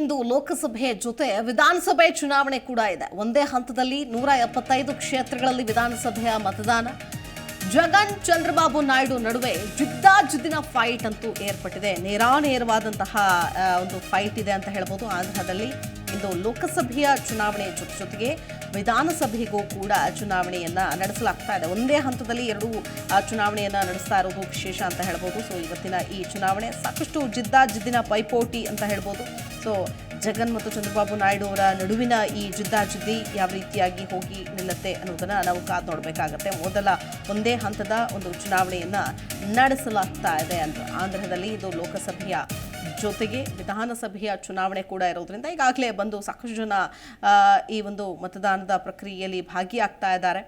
ಇಂದು ಲೋಕಸಭೆ ಜೊತೆ ವಿಧಾನಸಭೆ ಚುನಾವಣೆ ಕೂಡ ಇದೆ. ಒಂದೇ ಹಂತದಲ್ಲಿ ನೂರ ಎಪ್ಪತ್ತೈದು ಕ್ಷೇತ್ರಗಳಲ್ಲಿ ವಿಧಾನಸಭೆಯ ಮತದಾನ. ಜಗನ್ ಚಂದ್ರಬಾಬು ನಾಯ್ಡು ನಡುವೆ ಜಿದ್ದಾಜಿದ್ದಿನ ಫೈಟ್ ಅಂತೂ ಏರ್ಪಟ್ಟಿದೆ. ನೇರಾನೇರವಾದಂತಹ ಒಂದು ಫೈಟ್ ಇದೆ ಅಂತ ಹೇಳ್ಬೋದು. ಆಂಧ್ರದಲ್ಲಿ ಇಂದು ಲೋಕಸಭೆಯ ಚುನಾವಣೆ ಜೊತೆ ಜೊತೆಗೆ ವಿಧಾನಸಭೆಗೂ ಕೂಡ ಚುನಾವಣೆಯನ್ನ ನಡೆಸಲಾಗ್ತಾ ಇದೆ. ಒಂದೇ ಹಂತದಲ್ಲಿ ಎರಡು ಚುನಾವಣೆಯನ್ನ ನಡೆಸ್ತಾ ಇರೋದು ವಿಶೇಷ ಅಂತ ಹೇಳ್ಬೋದು. ಸೊ ಇವತ್ತಿನ ಈ ಚುನಾವಣೆ ಸಾಕಷ್ಟು ಜಿದ್ದಾಜಿದ್ದಿನ ಪೈಪೋಟಿ ಅಂತ ಹೇಳ್ಬೋದು. ಸೊ ಜಗನ್ ಮತ್ತು ಚಂದ್ರಬಾಬು ನಾಯ್ಡು ಅವರ ನಡುವಿನ ಈ ಜಿದ್ದಾಜಿದ್ದಿ ಯಾವ ರೀತಿಯಾಗಿ ಹೋಗಿ ನಿಲ್ಲುತ್ತೆ ಅನ್ನೋದನ್ನ ನಾವು ಕಾದು ನೋಡಬೇಕಾಗತ್ತೆ. ಮೊದಲ ಒಂದೇ ಹಂತದ ಒಂದು ಚುನಾವಣೆಯನ್ನ ನಡೆಸಲಾಗ್ತಾ ಇದೆ ಅಂತ ಆಂಧ್ರದಲ್ಲಿ ಇದು ಲೋಕಸಭೆಯ ಜೊತೆಗೆ ವಿಧಾನಸಭೆಯ ಚುನಾವಣೆ ಕೂಡ ಇರೋದ್ರಿಂದ ಈಗಾಗಲೇ ಬಂದು ಸಾಕಷ್ಟು ಜನ ಈ ಒಂದು ಮತದಾನದ ಪ್ರಕ್ರಿಯೆಯಲ್ಲಿ ಭಾಗಿಯಾಗ್ತಾ ಇದ್ದಾರೆ.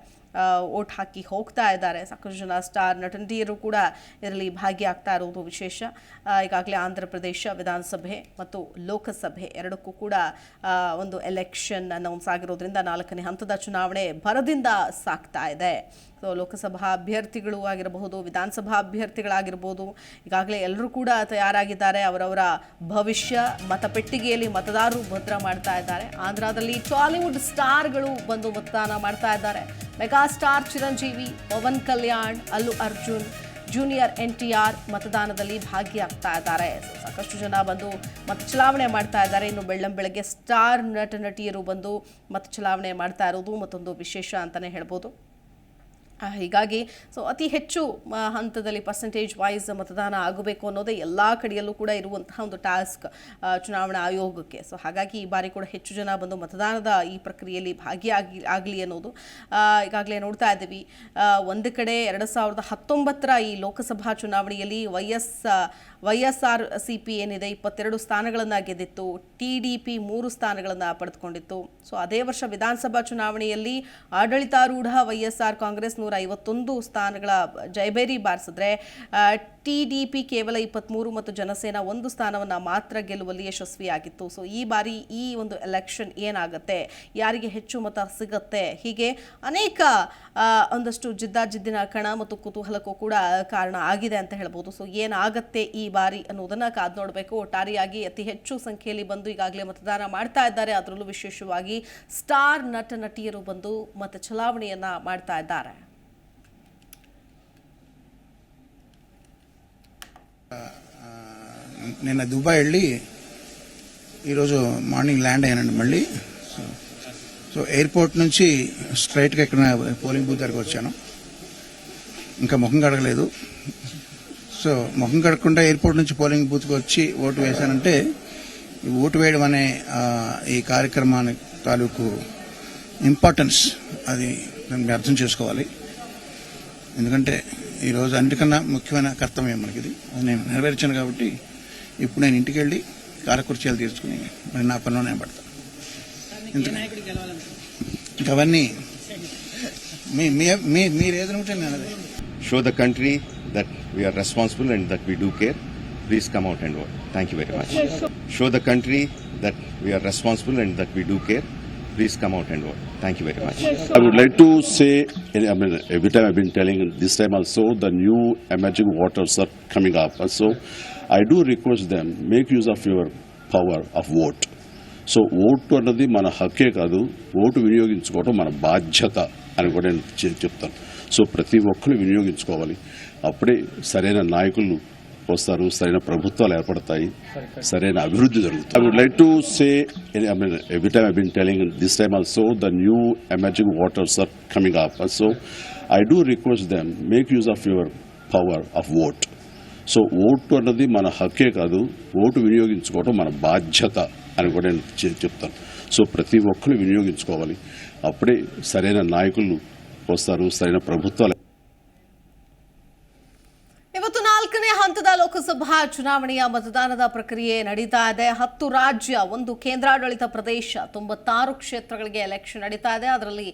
ಓಟ್ ಹಾಕಿ ಹೋಗ್ತಾ ಇದ್ದಾರೆ. ಸಾಕಷ್ಟು ಜನ ಸ್ಟಾರ್ ನಟನಟಿಯರು ಕೂಡ ಇದರಲ್ಲಿ ಭಾಗಿಯಾಗ್ತಾ ಇರುವುದು ವಿಶೇಷ. ಈಗಾಗಲೇ ಆಂಧ್ರ ಪ್ರದೇಶ ವಿಧಾನಸಭೆ ಮತ್ತು ಲೋಕಸಭೆ ಎರಡಕ್ಕೂ ಕೂಡ ಒಂದು ಎಲೆಕ್ಷನ್ ಅನೌನ್ಸ್ ಆಗಿರೋದ್ರಿಂದ ನಾಲ್ಕನೇ ಹಂತದ ಚುನಾವಣೆ ಭರದಿಂದ ಸಾಗ್ತಾ ಇದೆ. ಸೊ ಲೋಕಸಭಾ ಅಭ್ಯರ್ಥಿಗಳು ಆಗಿರಬಹುದು, ವಿಧಾನಸಭಾ ಅಭ್ಯರ್ಥಿಗಳಾಗಿರ್ಬೋದು ಈಗಾಗಲೇ ಎಲ್ಲರೂ ಕೂಡ ತಯಾರಾಗಿದ್ದಾರೆ. ಅವರವರ ಭವಿಷ್ಯ, ಮತಪೆಟ್ಟಿಗೆಯಲ್ಲಿ ಮತದಾರರು ಭದ್ರ ಮಾಡ್ತಾ ಇದ್ದಾರೆ. ಆಂಧ್ರದಲ್ಲಿ ಟಾಲಿವುಡ್ ಸ್ಟಾರ್ಗಳು ಬಂದು ಮತದಾನ ಮಾಡ್ತಾ ಇದ್ದಾರೆ. Mega star Chiranjeevi, Pawan Kalyan, Allu Arjun, junior N T R ಮತದಾನದಲ್ಲಿ ಭಾಗಿಯಾಗ್ತಾ ಇದ್ದಾರೆ. ಸಾಕಷ್ಟು ಜನ ಬಂದು ಮತ ಚಲಾವಣೆ ಮಾಡ್ತಾ ಇದ್ದಾರೆ. ಇನ್ನು ಬೆಳ್ಳಂ ಬೆಳಗ್ಗೆ ಸ್ಟಾರ್ ನಟ, ನಟಿಯರು ಬಂದು ಮತ ಚಲಾವಣೆ ಮಾಡ್ತಾ ಇರೋದು ಮತ್ತೊಂದು ವಿಶೇಷ ಅಂತಲೇ ಹೇಳ್ಬೋದು. ಹೀಗಾಗಿ ಸೊ ಅತಿ ಹೆಚ್ಚು ಹಂತದಲ್ಲಿ ಪರ್ಸೆಂಟೇಜ್ ವೈಸ್ ಮತದಾನ ಆಗಬೇಕು ಅನ್ನೋದೇ ಎಲ್ಲ ಕಡೆಯಲ್ಲೂ ಕೂಡ ಇರುವಂತಹ ಒಂದು ಟಾಸ್ಕ್ ಚುನಾವಣಾ ಆಯೋಗಕ್ಕೆ. ಸೊ ಹಾಗಾಗಿ ಈ ಬಾರಿ ಕೂಡ ಹೆಚ್ಚು ಜನ ಬಂದು ಮತದಾನದ ಈ ಪ್ರಕ್ರಿಯೆಯಲ್ಲಿ ಭಾಗಿಯಾಗಿ, ಆಗಲಿ ಅನ್ನೋದು ಈಗಾಗಲೇ ನೋಡ್ತಾ ಇದ್ದೀವಿ. ಒಂದು ಕಡೆ ಎರಡು ಸಾವಿರದ ಹತ್ತೊಂಬತ್ತರ ಈ ಲೋಕಸಭಾ ಚುನಾವಣೆಯಲ್ಲಿ Y S Y S R C P ಏನಿದೆ, ಇಪ್ಪತ್ತೆರಡು ಸ್ಥಾನಗಳನ್ನು ಗೆದ್ದಿತ್ತು. ಟಿ ಡಿ ಪಿ ಮೂರು ಸ್ಥಾನಗಳನ್ನು ಪಡೆದುಕೊಂಡಿತ್ತು. ಸೊ ಅದೇ ವರ್ಷ ವಿಧಾನಸಭಾ ಚುನಾವಣೆಯಲ್ಲಿ ಆಡಳಿತಾರೂಢ ವೈ ಎಸ್ ಆರ್ ಕಾಂಗ್ರೆಸ್ ನೂರ ಐವತ್ತೊಂದು ಸ್ಥಾನಗಳ ಜೈಬೇರಿ ಬಾರಿಸಿದ್ರೆ ಟಿ ಡಿ ಪಿ ಕೇವಲ ಇಪ್ಪತ್ತ್ಮೂರು ಮತ್ತು ಜನಸೇನಾ ಒಂದು ಸ್ಥಾನವನ್ನು ಮಾತ್ರ ಗೆಲ್ಲುವಲ್ಲಿ ಯಶಸ್ವಿಯಾಗಿತ್ತು. ಸೊ ಈ ಬಾರಿ ಈ ಒಂದು ಎಲೆಕ್ಷನ್ ಏನಾಗುತ್ತೆ, ಯಾರಿಗೆ ಹೆಚ್ಚು ಮತ ಸಿಗತ್ತೆ, ಹೀಗೆ ಅನೇಕ ಒಂದಷ್ಟು ಜಿದ್ದಾಜಿದ್ದಿನ ಕಣ ಮತ್ತು ಕುತೂಹಲಕ್ಕೂ ಕೂಡ ಕಾರಣ ಆಗಿದೆ ಅಂತ ಹೇಳ್ಬೋದು. ಸೊ ಏನಾಗತ್ತೆ ಈ ಬಾರಿ ಅನ್ನೋದನ್ನು ಕಾದು ನೋಡಬೇಕು. ಒಟ್ಟಾರೆಯಾಗಿ ಅತಿ ಹೆಚ್ಚು ಸಂಖ್ಯೆಯಲ್ಲಿ ಬಂದು ಈಗಾಗಲೇ ಮತದಾನ ಮಾಡ್ತಾ ಇದ್ದಾರೆ. ಅದರಲ್ಲೂ ವಿಶೇಷವಾಗಿ ಸ್ಟಾರ್ ನಟ, ನಟಿಯರು ಬಂದು ಮತ ಚಲಾವಣೆಯನ್ನ ಮಾಡ್ತಾ ಇದ್ದಾರೆ. నిన్న దుబాయ్ వెళ్ళి ఈరోజు మార్నింగ్ ల్యాండ్ అయ్యానండి మళ్ళీ. సో సో ఎయిర్పోర్ట్ నుంచి స్ట్రైట్గా ఇక్కడ పోలింగ్ బూత్ దగ్గరకు వచ్చాను. ఇంకా ముఖం కడగలేదు. సో ముఖం కడగకుండా ఎయిర్పోర్ట్ నుంచి పోలింగ్ బూత్కి వచ్చి ఓటు వేశానంటే ఓటు వేయడం అనే ఈ కార్యక్రమానికి తాలూకు ఇంపార్టెన్స్ అది దాన్ని అర్థం చేసుకోవాలి. ఎందుకంటే ఈరోజు అన్నిటికన్నా ముఖ్యమైన కర్తవ్యం మనకి ఇది నేను నెరవేర్చాను కాబట్టి ఇప్పుడు నేను ఇంటికి వెళ్ళి కారకుర్చీలు తీర్చుకుని మరి నా పనిలో నేను పడతాను అవన్నీ మీ మీ మీరు ఏదనుకుంటే నేను అదే. Show the country that we are responsible and that we do care please come out and work thank you very much show the country that we are responsible and that we do care please come out and vote. Thank you very much. I would like to say, I mean, every time I've been telling this time also, the new emerging waters are coming up. And So I do request them, make use of your power of vote. So vote అన్నది మన హక్కే కాదు vote వినియోగించుకోవడం మన బాధ్యత అని కూడా నేను చెప్తాను so ప్రతి ఒక్కరు వినియోగించుకోవాలి అప్పుడే సరైన నాయకులు వస్తారు సరైన ప్రభుత్వాలు ఏర్పడతాయి సరైన అభివృద్ధి జరుగుతుంది. I would like to say I mean every time I been telling this time also the new emerging voters are coming up so I do request them make use of your power of vote so vote అన్నది మన హక్కే కాదు vote వినియోగించుకోవడం మన బాధ్యత అని కూడా నేను చెప్తాను. So ప్రతి ఒక్కరు వినియోగించుకోవాలి. అప్పుడే సరైన నాయకులు వస్తారు సరైన ప్రభుత్వాలు ಚುನಾವಣೆಯ ಮತದಾನದ ಪ್ರಕ್ರಿಯೆ ನಡೀತಾ ಇದೆ. ಹತ್ತು ರಾಜ್ಯ, ಒಂದು ಕೇಂದ್ರಾಡಳಿತ ಪ್ರದೇಶ, ತೊಂಬತ್ತಾರು ಕ್ಷೇತ್ರಗಳಿಗೆ ಎಲೆಕ್ಷನ್ ನಡೀತಾ ಇದೆ. ಅದರಲ್ಲಿ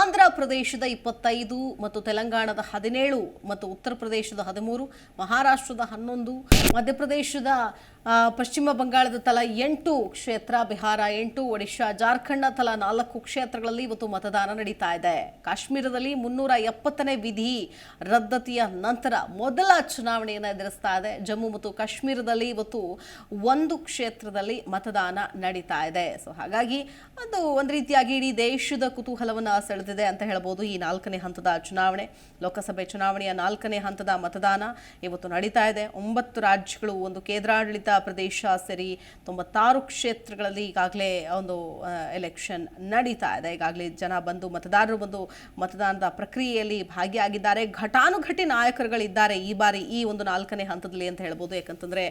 ಆಂಧ್ರ ಪ್ರದೇಶದ ಇಪ್ಪತ್ತೈದು ಮತ್ತು ತೆಲಂಗಾಣದ ಹದಿನೇಳು ಮತ್ತು ಉತ್ತರ ಪ್ರದೇಶದ ಹದಿಮೂರು, ಮಹಾರಾಷ್ಟ್ರದ ಹನ್ನೊಂದು, ಮಧ್ಯಪ್ರದೇಶದ ಪಶ್ಚಿಮ ಬಂಗಾಳದ ತಲಾ ಎಂಟು ಕ್ಷೇತ್ರ, ಬಿಹಾರ ಎಂಟು, ಒಡಿಶಾ, ಜಾರ್ಖಂಡ್ನ ತಲಾ ನಾಲ್ಕು ಕ್ಷೇತ್ರಗಳಲ್ಲಿ ಇವತ್ತು ಮತದಾನ ನಡೀತಾ ಇದೆ. ಕಾಶ್ಮೀರದಲ್ಲಿ ಮುನ್ನೂರ ಎಪ್ಪತ್ತನೇ ವಿಧಿ ರದ್ದತಿಯ ನಂತರ ಮೊದಲ ಚುನಾವಣೆಯನ್ನು ಎದುರಿಸ್ತಾ ಇದೆ. ಜಮ್ಮು ಮತ್ತು ಕಾಶ್ಮೀರದಲ್ಲಿ ಇವತ್ತು ಒಂದು ಕ್ಷೇತ್ರದಲ್ಲಿ ಮತದಾನ ನಡೀತಾ ಇದೆ. ಸೊ ಹಾಗಾಗಿ ಅದು ಒಂದು ರೀತಿಯಾಗಿ ಇಡೀ ದೇಶದ ಕುತೂಹಲವನ್ನು ಸೆಳೆದಿದೆ ಅಂತ ಹೇಳ್ಬೋದು ಈ ನಾಲ್ಕನೇ ಹಂತದ ಚುನಾವಣೆ. ಲೋಕಸಭೆ ಚುನಾವಣೆಯ ನಾಲ್ಕನೇ ಹಂತದ ಮತದಾನ ಇವತ್ತು ನಡೀತಾ ಇದೆ. ಒಂಬತ್ತು ರಾಜ್ಯಗಳು, ಒಂದು ಕೇಂದ್ರಾಡಳಿತ ಪ್ರದೇಶ ಸೇರಿ ತೊಂಬತ್ತಾರು ಕ್ಷೇತ್ರಗಳಲ್ಲಿ ಈಗಾಗಲೇ ಒಂದು ಎಲೆಕ್ಷನ್ ನಡೀತಾ ಇದೆ. ಈಗಾಗಲೇ ಜನ ಬಂದು, ಮತದಾರರು ಬಂದು ಮತದಾನದ ಪ್ರಕ್ರಿಯೆಯಲ್ಲಿ ಭಾಗಿಯಾಗಿದ್ದಾರೆ. ಘಟಾನುಘಟಿ ನಾಯಕರುಗಳಿದ್ದಾರೆ ಈ ಬಾರಿ ಈ ಒಂದು ನಾಲ್ಕನೇ ಹಂತದಲ್ಲಿ ಅಂತ ಹೇಳ್ಬೋದು. ಯಾಕಂತಂದ್ರೆ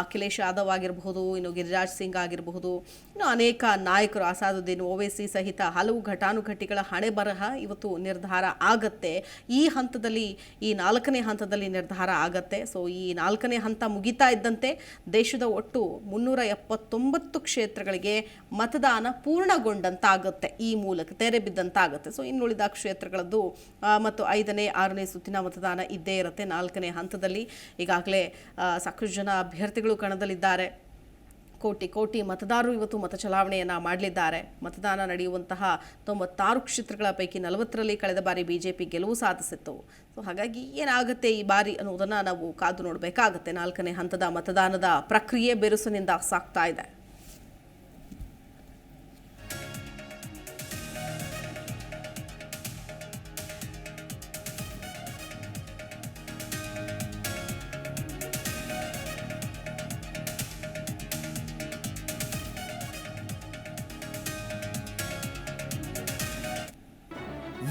ಅಖಿಲೇಶ್ ಯಾದವ್ ಆಗಿರಬಹುದು, ಇನ್ನು ಗಿರಿರಾಜ್ ಸಿಂಗ್ ಆಗಿರಬಹುದು, ಇನ್ನು ಅನೇಕ ನಾಯಕರು ಅಸಾದುದ್ದೀನ್ ಓವೈಸಿ ಸಹಿತ ಹಲವು ಘಟಾನುಘಟಿಗಳ ಹಣೆ ಬರಹ ಇವತ್ತು ನಿರ್ಧಾರ ಆಗತ್ತೆ. ಈ ಹಂತದಲ್ಲಿ, ಈ ನಾಲ್ಕನೇ ಹಂತದಲ್ಲಿ ನಿರ್ಧಾರ ಆಗತ್ತೆ. ಸೊ ಈ ನಾಲ್ಕನೇ ಹಂತ ಮುಗಿತಾ ಇದ್ದಂತೆ ದೇಶದ ಒಟ್ಟು ಮುನ್ನೂರ ಎಪ್ಪತ್ತೊಂಬತ್ತು ಕ್ಷೇತ್ರಗಳಿಗೆ ಮತದಾನ ಪೂರ್ಣಗೊಂಡಂತಾಗುತ್ತೆ. ಈ ಮೂಲಕ ತೆರೆ ಬಿದ್ದಂತಾಗುತ್ತೆ. ಸೊ ಇನ್ನುಳಿದ ಕ್ಷೇತ್ರಗಳದ್ದು ಮತ್ತು ಐದನೇ, ಆರನೇ ಸುತ್ತಿನ ಮತದಾನ ಇದ್ದೇ ಇರುತ್ತೆ ನಾಲ್ಕನೇ ಹಂತದಲ್ಲಿ. ಈಗಾಗಲೇ ಸಾಕಷ್ಟು ಜನ ಅಭ್ಯರ್ಥಿಗಳು ಕಣದಲ್ಲಿದ್ದಾರೆ. ಕೋಟಿ ಕೋಟಿ ಮತದಾರರು ಇವತ್ತು ಮತ ಚಲಾವಣೆಯನ್ನು ಮಾಡಲಿದ್ದಾರೆ. ಮತದಾನ ನಡೆಯುವಂತಹ ತೊಂಬತ್ತಾರು ಕ್ಷೇತ್ರಗಳ ಪೈಕಿ ನಲವತ್ತರಲ್ಲಿ ಕಳೆದ ಬಾರಿ ಬಿಜೆಪಿ ಗೆಲುವು ಸಾಧಿಸಿತ್ತು. ಸೊ ಹಾಗಾಗಿ ಏನಾಗುತ್ತೆ ಈ ಬಾರಿ ಅನ್ನೋದನ್ನು ನಾವು ಕಾದು ನೋಡಬೇಕಾಗತ್ತೆ. ನಾಲ್ಕನೇ ಹಂತದ ಮತದಾನದ ಪ್ರಕ್ರಿಯೆ ಬಿರುಸಿನಿಂದ ಸಾಕ್ತಾ ಇದೆ.